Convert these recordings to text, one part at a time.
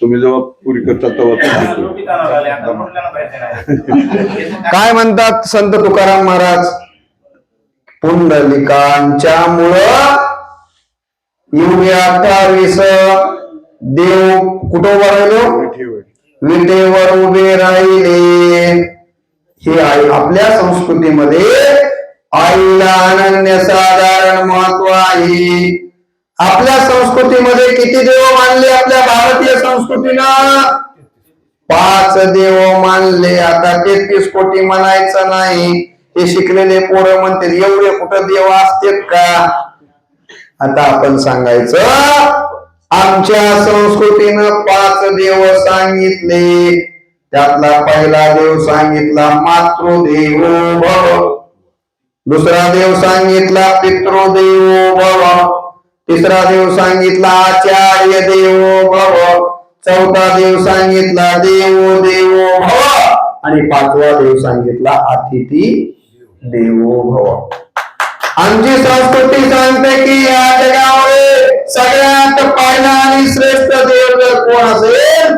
तुम्ही जेव्हा पुरी करता तेव्हा. काय म्हणतात संत तुकाराम महाराज पुंडलिकांच्या मुळं युगे अठ्ठावीस देव कुठं उभा राहिलो. विटेवर उभे राहिले हे आई आपल्या संस्कृतीमध्ये आईला अनन्य साधारण महत्त्व आहे आपल्या संस्कृतीमध्ये किती देव मानले आपल्या भारतीय संस्कृतीनं? पाच देव मानले. आता तेहतीस कोटी म्हणायचं नाही. हे शिकलेले पोरं म्हणतील एवढे कुठं देव असतेत का? आता आपण सांगायचं आमच्या संस्कृतीनं पाच देव सांगितले. त्यातला पहिला देव सांगितला मातृदेव भव. दुसरा देव सांगितला पितृदेव भव. तिसरा देव सांगितला आचार्य देवो भव. चौथा देव सांगितला देवो देवो भव. आणि पाचवा देव सांगितला अतिथी देवो भव. आमची संस्कृती सांगते की या जगामध्ये सगळ्यात पहिला आणि श्रेष्ठ देव जर कोण असेल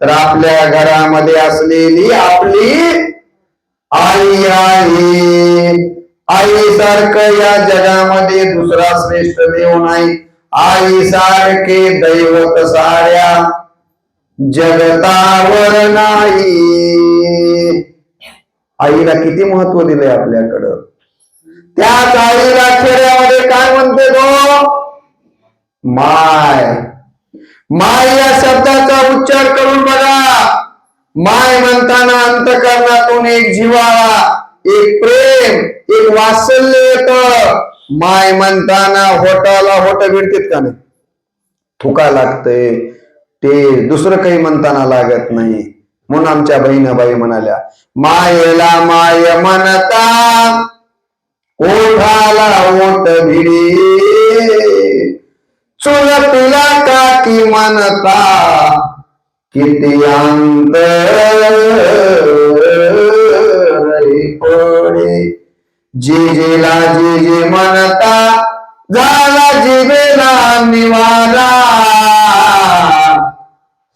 तर आपल्या घरामध्ये असलेली आपली आई आहे. आई सारखं या जगामध्ये दुसरा श्रेष्ठ देव नाही. आई सारखे दैवत साऱ्या जगतावर नाही. आईला किती महत्त्व दिलंय आपल्याकडं. त्याच आईला खेड्यामध्ये काय म्हणते तो? माय. माय या शब्दाचा उच्चार करून बघा. माय म्हणताना अंतकरणातून एक जीवाळा एक प्रेम एक वासल्य येत. माय म्हणताना होटाला होट भिडतेत का नाही? थुका लागतंय. ते दुसरं काही म्हणताना लागत नाही. म्हणून आमच्या बहिणाबाई म्हणाल्या मायेला माय म्हणता ओठाला ओठ भिडी. चुल तुला काकी म्हणता किती अंतर पडे जे जेला जे जे म्हणता झाला जिबेला निवारा.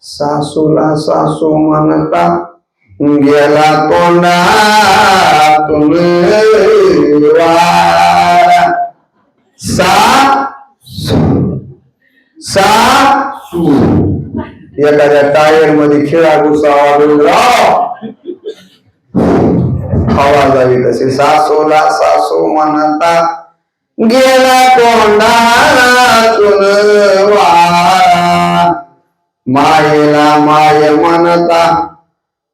सासूला सासू म्हणता गेला तोंडातून वारा. सा सा एखाद्या टायरमध्ये खिळा घुसावा डोंगराव हवा जावी तसे सासूला सासू म्हणता गेला कोंडा मायेला माय म्हणता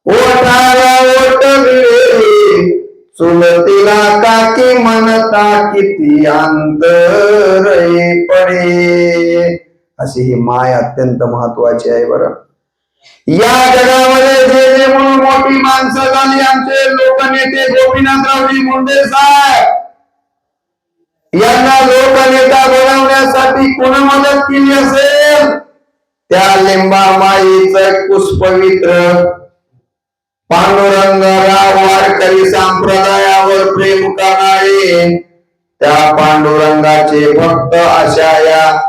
ओठाला ओठ चुलतीला काकी म्हणता किती अंतर पडे. अशी ही माय अत्यंत महत्वाची आहे बरं. या जगामध्ये जे जे म्हणून मोठी माणसं झाली आमचे लोकनेते गोपीनाथरावजी मुंडे साहेब. यांना लोकनेता बनवण्यासाठी कोण मदत केली असेल? त्या लिंबामाईचं पुष्पवित्र पांडुरंगराव वारकरी संप्रदायावर प्रेम करणारे. त्या पांडुरंगाचे भक्त अशा या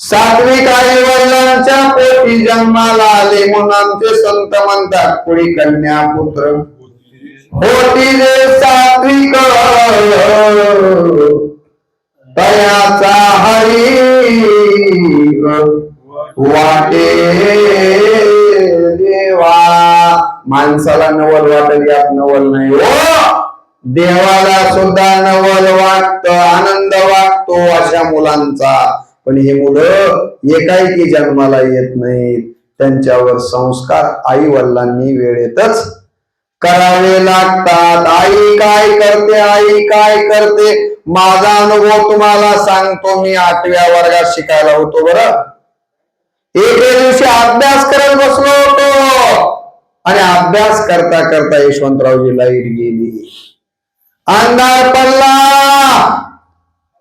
सात्विक आई वडिलांच्या पोटी जन्माला आले म्हणून आमचे संत म्हणतात कुणी कन्या पुत्र होती जे सात्विक तयाचा हरी वाटे देवा. माणसाला नवल वाटत यात नवल नाही हो. देवाला सुद्धा नवल वाटत आनंद वाटतो अशा मुलांचा. पण हे मुलं एकाएकी जन्माला येत नाहीत त्यांच्यावर संस्कार आई वडिलांनी वेळेतच करावे लागतात. आई काय करते? आई काय करते? माझा अनुभव तुम्हाला सांगतो मी आठव्या वर्गात शिकायला होतो बर. एके दिवशी अभ्यास करत बसलो होतो. आणि अभ्यास करता करता यशवंतरावजी लाइट गेली. अंधार पडला.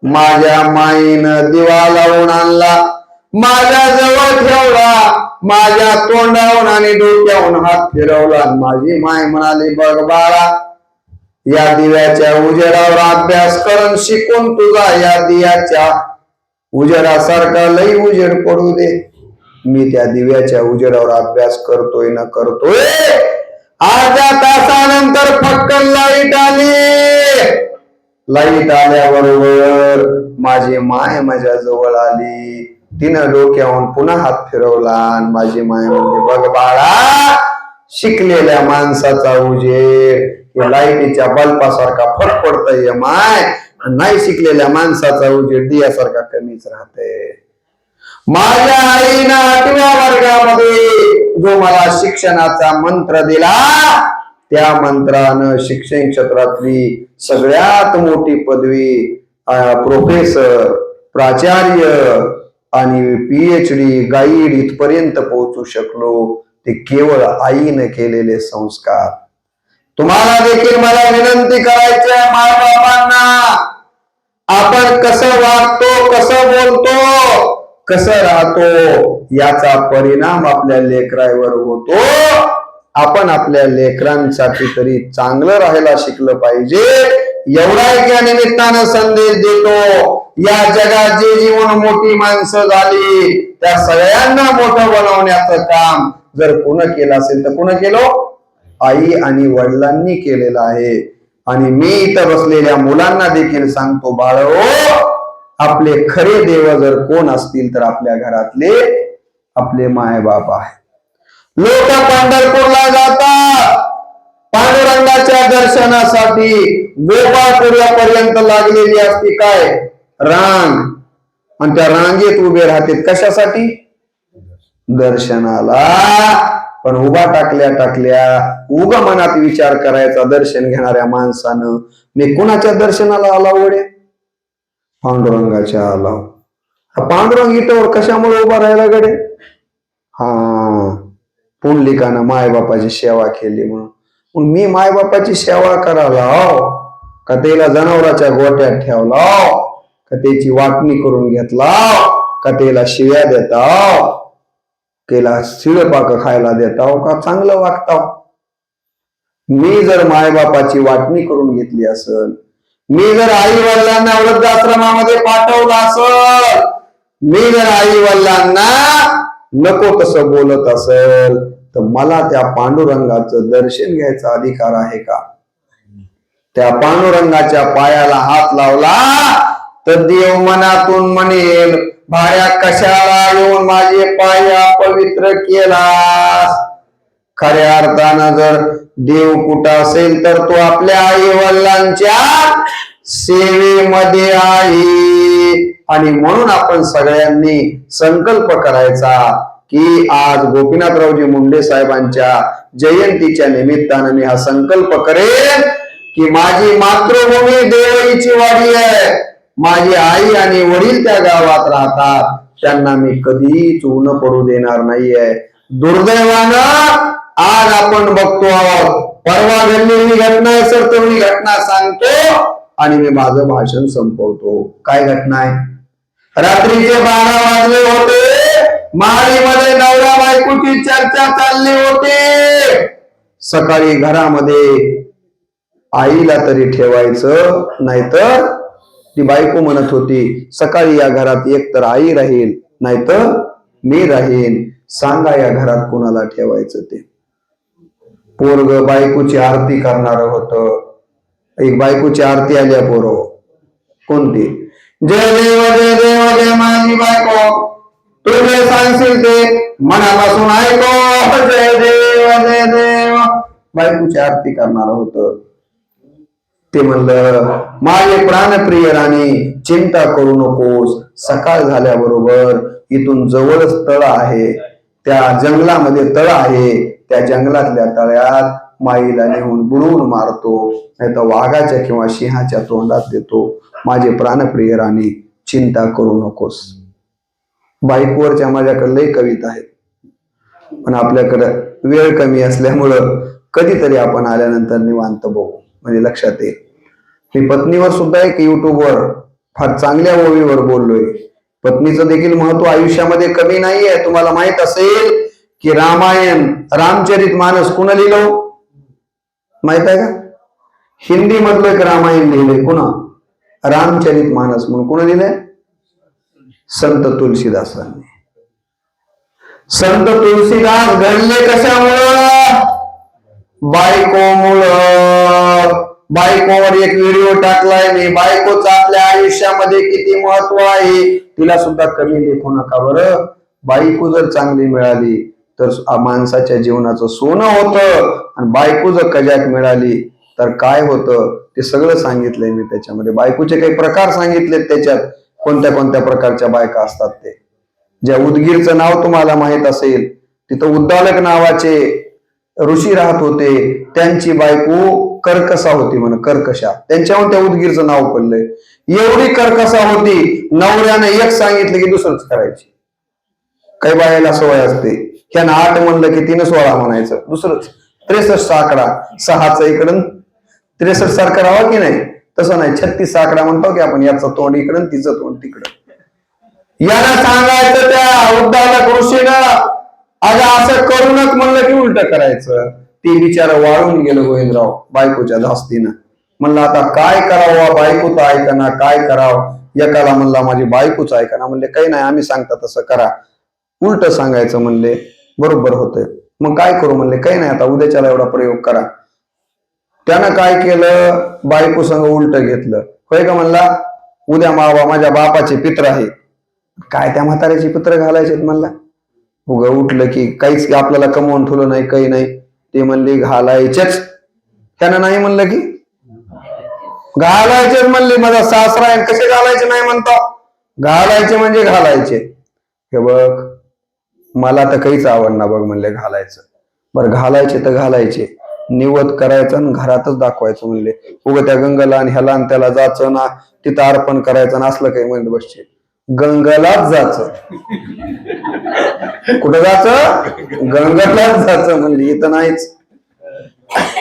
माझ्या माईनं दिवा लावून आणला. माझ्या जवळ ठेवला. माझ्या तोंडावून आणि डोक्याहून हात फिरवला. माझी माय म्हणाली बघ बाळा या दिव्याच्या उजेडावर अभ्यास करून शिकून तुझा या दियाच्या उजेडासारखा लई उजेड पडू दे. मी त्या दिव्याच्या उजेडावर अभ्यास करतोय ना करतोय. अर्ध्या तासानंतर फक्कन लाइट आली. लाइट आल्याबरोबर माझी माय माझ्या जवळ आली. तिनं डोक्याहून पुन्हा हात फिरवला आणि माझी माय म्हणली बघ बाळा शिकलेल्या माणसाचा उजेड हे लाईटीच्या बल्बासारखा फटफडतय माय नाही शिकलेल्या माणसाचा उजेड दियासारखा कमीच राहते माझ्या आईनं आठव्या वर्गामध्ये जो मला शिक्षणाचा मंत्र दिला त्या मंत्रानं शिक्षण क्षेत्रातली सगळ्यात मोठी पदवी प्रोफेसर प्राचार्य आणि पीएच डी गाईड इथपर्यंत पोहोचू शकलो ते केवळ आईनं केलेले संस्कार. तुम्हाला देखील मला विनंती करायची आहे माय बाबांना. आपण कसं वागतो कसं बोलतो कसं राहतो याचा परिणाम आपल्या लेकरावर होतो. आपण आपल्या लेकरांसाठी तरी चांगलं राहायला शिकलं पाहिजे. एवढा एक या निमित्तानं संदेश देतो या जगात जे जीवन मोठी माणसं झाली त्या सगळ्यांना मोठं बनवण्याचं काम जर कोण केलं असेल तर कोण केलो? आई आणि वडिलांनी केलेलं आहे. आणि मी इथं बसलेल्या मुलांना देखील सांगतो बाळो आपले खरे देव जर कोण असतील तर आपल्या घरातले आपले माय बाप लोक पंढरपूरला जातात. पांडुरंगाच्या दर्शनासाठी गोपाळपुऱ्यापर्यंत लागलेली असती काय? रांग. आणि त्या रांगेत उभे राहते. कशासाठी? दर्शनाला. पण उभा टाकल्या टाकल्या उग मनात विचार करायचा दर्शन घेणाऱ्या माणसानं. मी कुणाच्या दर्शनाला आला उघडे पांडुरंगाच्या आला. पांडुरंग इटवर कशामुळे उभा राहिला गडे? हा. पुंडलिकानं मायबापाची सेवा केली म्हणून. मग मी मायबापाची सेवा करायला हो का त्याला जनावराच्या गोट्यात ठेवला का त्याची वाटणी करून घेतला का त्याला शिव्या देता केला शिळपाक खायला देताव का चांगलं वागताव मी जर मायबापाची वाटणी करून घेतली असल मी जर आई वडिलांना वृद्धाश्रमामध्ये पाठवलं असल मी जर आई वडिलांना नको तसं बोलत असेल तर मला त्या पांडुरंगाचं दर्शन घ्यायचा अधिकार आहे का? त्या पांडुरंगाच्या पायाला हात लावला तर देव मनातून म्हणेल भाड्या कशाला येऊन माझे पाया पवित्र केला खऱ्या अर्थानं जर देव कुठं असेल तर तो आपल्या आई वडिलांच्या सेवेमध्ये आहे. आणि म्हणून आपण सगळ्यांनी संकल्प करायचा की आज गोपीनाथरावजी मुंडे साहेबांच्या जयंतीच्या निमित्तानं मी हा संकल्प करेन की माझी मातृभूमी देवळीची वाडी आहे. माझी आई आणि वडील त्या गावात राहतात. त्यांना मी कधीच ऊन पडू देणार नाहीये. दुर्दैवानं आज आपण बघतो आहोत. परवा घडलेली घटना आहे सर तर मी घटना सांगतो आणि मी माझं भाषण संपवतो. काय घटना आहे? रात्रीचे बारा वाजले होते. माळीमध्ये नवरा बायकोची चर्चा चालली होती. सकाळी घरामध्ये आईला तरी ठेवायचं नाहीतर ती बायको म्हणत होती सकाळी या घरात एक तर आई राहील नाहीतर मी राहीन. सांगा या घरात कोणाला ठेवायचं ते. पोरग बायकोची आरती करणार होत. एक बायकोची आरती आल्या पोरं. कोणती? जय देव जय देव जय माझी बायको. तू जे सांगशील ते मनापासून ऐको. जय देव जय देव बायकोची आरती करणार होत. ते म्हणलं माझे प्राणप्रिय राणी चिंता करू नकोस. सकाळ झाल्याबरोबर इथून जवळच तळ आहे. त्या जंगलामध्ये तळ आहे. त्या जंगलातल्या तळ्यात माईला नेऊन बुडवून मारतो नाही तर वाघाच्या किंवा सिंहाच्या तोंडात देतो. माझे प्राणप्रिय राणी चिंता करू नकोस. बाईकवरच्या माझ्याकडे लय कविता आहेत. पण आपल्याकडं वेळ कमी असल्यामुळं कधीतरी आपण आल्यानंतर निवांत बघू. म्हणजे लक्षात येईल मी पत्नीवर सुद्धा एक युट्यूबवर फार चांगल्या ओवीवर बोललोय. पत्नीचं देखील महत्त्व आयुष्यामध्ये कमी नाहीये. तुम्हाला माहीत असेल की रामायण रामचरित मानस कुणा लिहिलं? माहीत आहे का? हिंदी मधलं एक रामायण लिहिलंय कुणा? रामचरित मानस म्हणून. कुणा लिहिलंय संत तुलसीदासांनी. संत तुलसीदास घडले कशामुळं? बायकोमुळं. बायकोवर एक व्हिडिओ टाकलाय मी. बायकोचं आपल्या आयुष्यामध्ये किती महत्त्व आहे? तिला सुद्धा कमी लेखू नका बरं. बायको जर चांगली मिळाली तर माणसाच्या जीवनाचं सोनं होतं. आणि बायको जर कजाक मिळाली तर काय होतं? ते सगळं सांगितलंय मी त्याच्यामध्ये. बायकोचे काही प्रकार सांगितलेत त्याच्यात. कोणत्या कोणत्या प्रकारच्या बायका असतात ते? ज्या उदगीरचं नाव तुम्हाला माहीत असेल तिथं उद्दालक नावाचे ऋषी राहत होते. त्यांची बायको कर्कसा होती म्हण कर्कशा. त्यांच्यावर त्या उदगीरचं नाव पडलंय. एवढी कर्कसा होती नवऱ्यानं एक सांगितलं की दुसरंच करायची. काही बायाला सवय असते. ह्यानं आठ म्हणलं की तिनं सोळा म्हणायचं. दुसरंच. त्रेसष्ट आकडा सहाचा इकडं. त्रेसष्ट सार राहावं की नाही? तसं नाही. छत्तीस आकडा म्हणतो की आपण याचं तोंड इकडं तिचं तोंड तिकडं. याला सांगायचं त्या उद्धाला कृषीनं अगं असं करूनच म्हणलं की उलट करायचं. ते बिचार वाळून गेलं गोविंदराव बायकोच्या धास्तीनं. म्हणलं आता काय करावं बायकोच तर ऐकना? काय करावं? एकाला म्हणला माझी बायकोच ऐकना. म्हणले काही नाही आम्ही सांगता तसं करा. उलट सांगायचं म्हणले बरोबर होतंय. मग काय करू म्हणले? काही नाही आता उद्याच्याला एवढा प्रयोग करा. त्यानं काय केलं? बायको संघ उलट घेतलं. होय का म्हणला? उद्या मावा माझ्या बापाचे पित्र आहे. काय त्या म्हाताऱ्याचे पित्र घालायचे म्हणला? उग उठलं की काहीच आपल्याला कमवून ठेवलं नाही काही नाही. ते म्हणले घालायचेच. त्यानं नाही म्हणलं की? घालायचेच म्हणले माझा सासरा आहे कसे घालायचे नाही म्हणता? घालायचे म्हणजे घालायचे. हे बघ मला तर काहीच आवडणार बघ म्हणले घालायचं. बरं घालायचे तर घालायचे. निवत करायचं आणि घरातच दाखवायचं म्हणले. उग त्या गंगाला आणि ह्याला आणि त्याला जायचं ना तिथं अर्पण करायचं ना असलं काही म्हणत बसचे. गंगालाच जायचं. कुठं जायचं? गंगालाच जायचं म्हणले इथं नाहीच.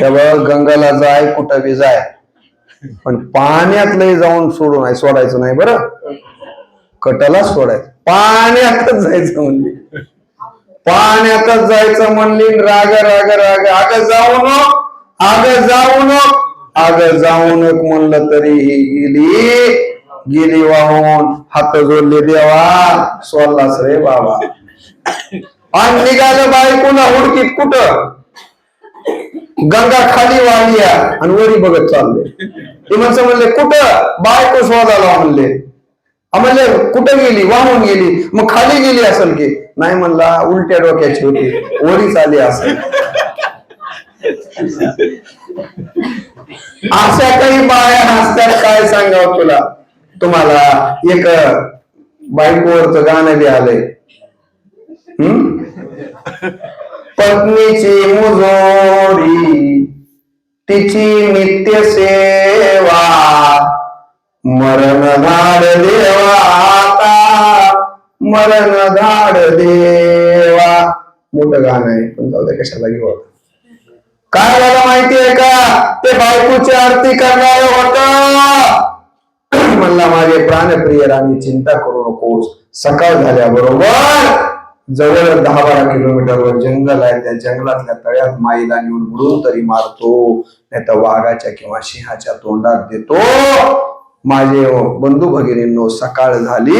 तेव्हा गंगाला जाय कुठं बी जाय. पण पाण्यातलंही जाऊन सोडू नाही सोडायचं नाही बरं. कटाला सोडायचं. पाण्यातच जायचं म्हणजे पाण्यातच जायचं म्हणली राग राग राग. आग जाऊ नक आग जाऊ नक. आग जाऊ नक म्हणलं तरी ही गेली. गेली वाहून हात जोडले देवा. सोडलास रे बाबा. आणि निघालं बायकोला हुडकीत कुठं? गंगा खाली वाहली आणि वरी बघत चालले. ते माणसं म्हणले कुठं? बायको शोधाला म्हणले. म्हणले कुठं गेली? वाहून गेली. मग खाली गेली असेल की. नाही म्हणला उलट्या डोक्याची होती. वरीच आली असेल. अशा काही बाया असतात काय सांगाव तुला? तुम्हाला एक बायकोवरचं गाणं बी आलंय. हम्म पत्नीची मुजोरी तिची नित्य सेवा मरण झाड देवा आता. मरण धाड देवा. मोठं गाणं आहे पण जाऊ दे कशाला घेऊ काय झालं माहितीये का? ते बायकोची आरती करणार होत. म्हणला माझे प्राणप्रिय राणी चिंता करू नकोस. सकाळ झाल्याबरोबर जवळ दहा बारा किलोमीटरवर जंगल आहे. त्या जंगलातल्या तळ्यात माईला नेऊन बुडून तरी मारतो. नाही तर वाघाच्या किंवा सिंहाच्या तोंडात देतो. माझे बंधू भगिनींनो सकाळ झाली.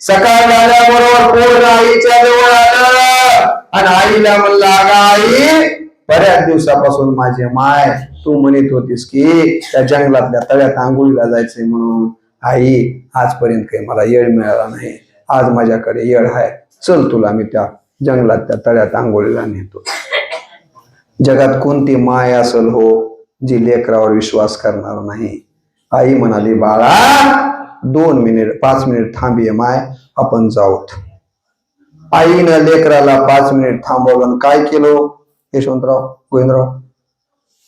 सकाळ झाल्याबरोबर पूर्ण आईच्या जवळ आलं. आणि आईला म्हणला अगं आई बऱ्याच दिवसापासून माझे माय तू म्हणत होतीस की त्या जंगलातल्या तळ्यात आंघोळीला जायचंय म्हणून. आई आजपर्यंत काही मला येळ मिळाला नाही. आज माझ्याकडे येळ आहे. चल तुला मी त्या जंगलात त्या तळ्यात आंघोळीला नेतो. जगात कोणती माय असल हो जी लेकरावर विश्वास करणार नाही. आई म्हणाली बाळा दोन मिनिट पाच मिनिट थांबिये माय आपण जाऊत. आईनं लेकराला पाच मिनिट थांबवलं काय केलं? यशवंतराव गोविंदराव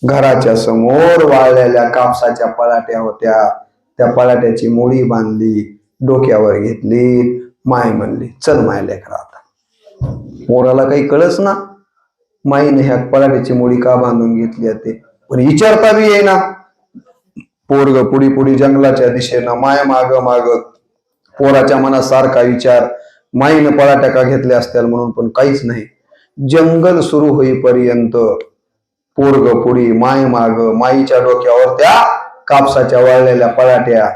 घराच्या समोर वाळलेल्या कापसाच्या पलाट्या होत्या. त्या पलाट्याची मुळी बांधली डोक्यावर घेतली. माय म्हणली चल माय लेकरा आता. मोराला काही कळच ना. माईने ह्या पलाट्याची मुळी का बांधून घेतली ते? पण विचारता बी येईना. पोरग पुढी पुढी जंगलाच्या दिशेनं माय माग माग पोराच्या मनात सारखा विचार माईनं पळाट्या का घेतल्या असत्याल म्हणून पण काहीच नाही. जंगल सुरू होईपर्यंत पोरग पुढी माय माग माईच्या डोक्यावर त्या कापसाच्या वाळलेल्या पळाट्या.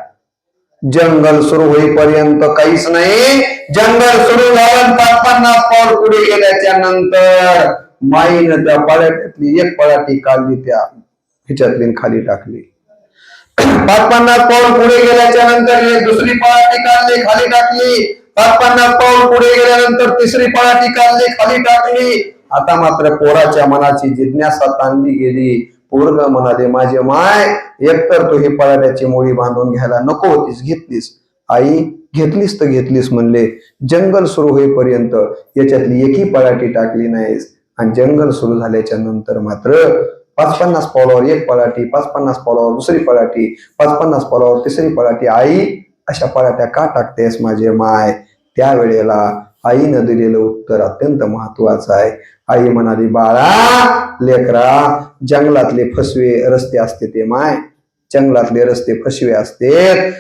जंगल सुरू होईपर्यंत काहीच नाही. जंगल सुरू झालं पाच पन्नास पाऊल पुढे गेल्याच्यानंतर माईनं त्या पळाट्यातली एक पळाटी काढली त्या. ह्याच्यातली खाली टाकली. पाच पन्नास पाऊल पुढे गेल्याच्यानंतर दुसरी पळाटी काढली खाली टाकली. पाच पन्नास पाऊल पुढे गेल्यानंतर तिसरी पळाटी काढली खाली टाकली. आता मात्र पोराच्या मनाची जिज्ञासा ताणली गेली. पोरग म्हणाले माझे माय एकतर तू ही पळाट्याची मोळी बांधून घ्यायला नको होतीस घेतलीस. आई घेतलीस तर घेतलीस म्हणले. जंगल सुरू होईपर्यंत याच्यातली एकही पळाटी टाकली नाहीस. आणि जंगल सुरू झाल्याच्यानंतर मात्र पाच पन्नास पावलावर एक पलाटी पाच पन्नास पावलावर दुसरी पलाटी पाच पन्नास पावलावर तिसरी पलाटी आई अशा पलाट्या का टाकतेस माझे माय? त्यावेळेला आईनं दिलेलं उत्तर अत्यंत महत्वाचं आहे. आई म्हणाली बाळा लेकरा जंगलातले फसवे रस्ते असते ते माय. जंगलातले रस्ते फसवे असते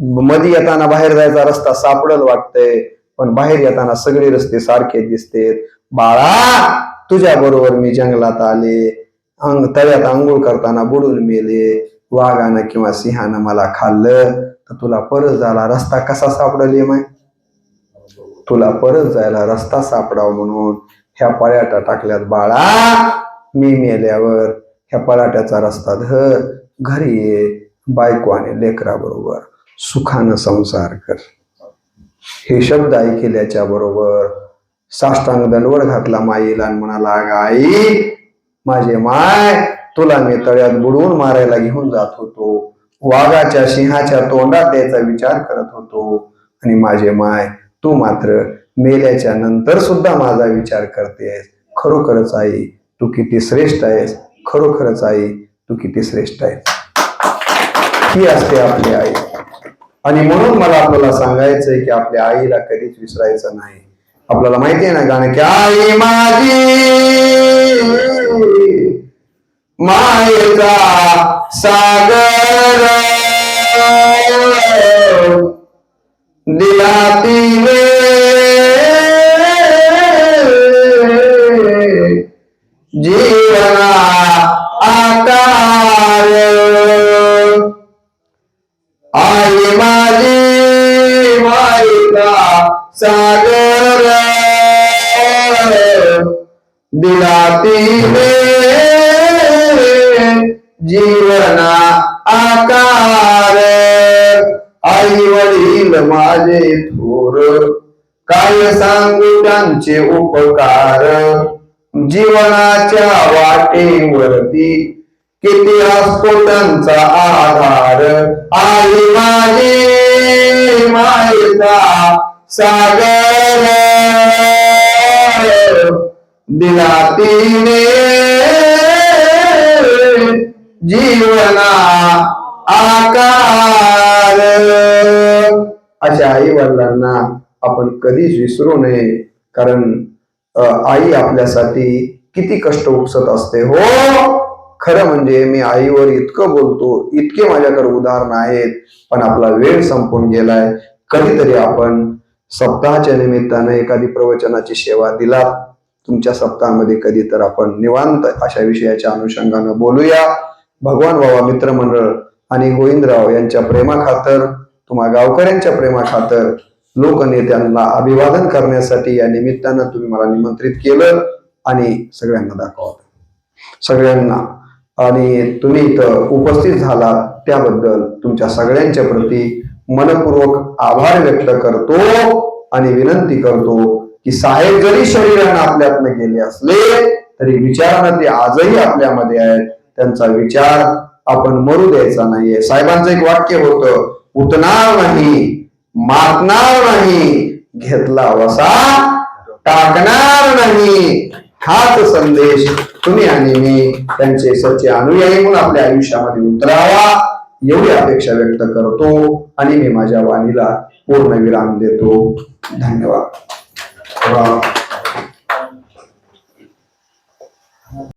मध्ये येताना बाहेर जायचा रस्ता सापडल वाटतंय पण बाहेर येताना सगळे रस्ते सारखे दिसतेत. बाळा तुझ्या बरोबर मी जंगलात आले. अंग तळ्यात आंघोळ करताना बुडून मेले वाघानं किंवा सिंहानं मला खाल्लं तर तुला परत जायला रस्ता कसा सापडले माय तुला परत जायला रस्ता सापडाव म्हणून ह्या पळ्याटा टाकल्यात बाळा. मी मेल्यावर ह्या पळाट्याचा रस्ता धर. घरी ये बायको आणि लेकरा बरोबर सुखानं संसार कर. हे शब्द ऐकल्याच्या बरोबर साष्टांग दंडवड घातला माईला म्हणाला आई माझे माय तुला मी तळ्यात बुडवून मारायला घेऊन जात होतो. वाघाच्या सिंहाच्या तोंडात द्यायचा विचार करत होतो. आणि माझे माय तू मात्र मेल्याच्या नंतर सुद्धा माझा विचार करतेस. खरोखरच आई तू किती श्रेष्ठ आहेस. खरोखरच आई तू किती श्रेष्ठ आहेस. ही असते आपली आई. आणि म्हणून मला आपल्याला सांगायचंय की आपल्या आईला कधीच विसरायचं नाही. आपल्याला माहिती आहे ना गाणं की आई माझी! मायेचा सागर काय सांगू त्यांचे उपकार. जीवनाच्या वाटेवरती किती असतो त्यांचा आधार. आई माझी मायेचा सागर. दिला तिने जीवना आकार. अशा आई वडिलांना आपण कधीच विसरू नये कारण आई आपल्यासाठी किती कष्ट उपसत असते. हो खरं म्हणजे मी आईवर इतकं बोलतो इतके माझ्याकडे उदाहरण आहेत पण आपला वेळ संपून गेलाय. कधीतरी आपण सप्ताहाच्या निमित्ताने एखादी प्रवचनाची सेवा दिला तुमच्या सप्ताहामध्ये कधी तर आपण निवांत अशा विषयाच्या अनुषंगानं बोलूया. भगवान बाबा मित्रमंडळ आणि गोविंदराव यांच्या प्रेमाखातर तुम्हा गावकऱ्यांच्या प्रेमाखातर लोकनेत्यांना अभिवादन करण्यासाठी या निमित्तानं तुम्ही मला निमंत्रित केलं आणि सगळ्यांना दाखवत सगळ्यांना. आणि तुम्ही इथं उपस्थित झालात त्याबद्दल तुमच्या सगळ्यांच्या प्रती मनपूर्वक आभार व्यक्त करतो आणि विनंती करतो की साहेब जरी शरीरानं आपल्यातनं गेले असले तरी विचारणं ते आजही आपल्यामध्ये आहेत. त्यांचा विचार आपण मरू द्यायचा नाहीये. साहेबांचं एक वाक्य होतं उठणार नाही. मारणार नाही. घेतला वसा टाकणार नाही. हाच संदेश तुम्ही आणि मी त्यांचे सच्चे अनुयायी म्हणून आपल्या आयुष्यामध्ये उतरावा एवढी अपेक्षा व्यक्त करतो आणि मी माझ्या वाणीला पूर्ण विराम देतो. धन्यवाद.